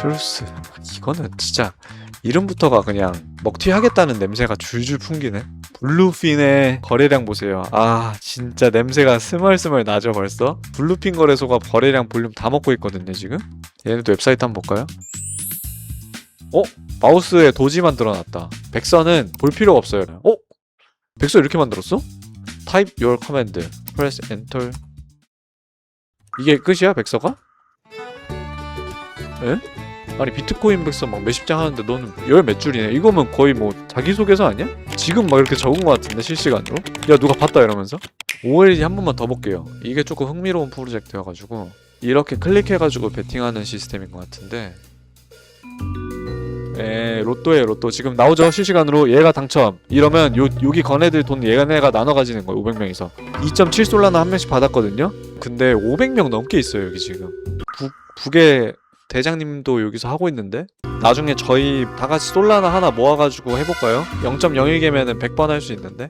트루스 이거는 진짜 이름부터가 그냥 먹튀 하겠다는 냄새가 줄줄 풍기네 블루핀의 거래량 보세요 아 진짜 냄새가 스멀스멀 나죠 벌써 블루핀 거래소가 거래량 볼륨 다 먹고 있거든요 지금 얘네도 웹사이트 한번 볼까요? 어? 마우스에 도지 만들어놨다 백서는 볼 필요가 없어요 어? 백서 이렇게 만들었어? Type your command press enter 이게 끝이야 백서가? 에? 아니 비트코인 백서 막 몇십 장 하는데 너는 열 몇 줄이네. 이거면 거의 뭐 자기소개서 아니야? 지금 막 이렇게 적은 것 같은데 실시간으로? 야 누가 봤다 이러면서? OLED 한 번만 더 볼게요. 이게 조금 흥미로운 프로젝트여가지고 이렇게 클릭해가지고 베팅하는 시스템인 것 같은데. 에 로또에 로또. 지금 나오죠? 실시간으로. 얘가 당첨. 이러면 요 여기 거네들 돈 얘네가 나눠 가지는 거예요 500명이서. 2.7 솔라나 한 명씩 받았거든요? 근데 500명 넘게 있어요 여기 지금. 북 북의 대장님도 여기서 하고 있는데 나중에 저희 다 같이 솔라나 하나 모아가지고 해볼까요? 0.01개면은 100번 할 수 있는데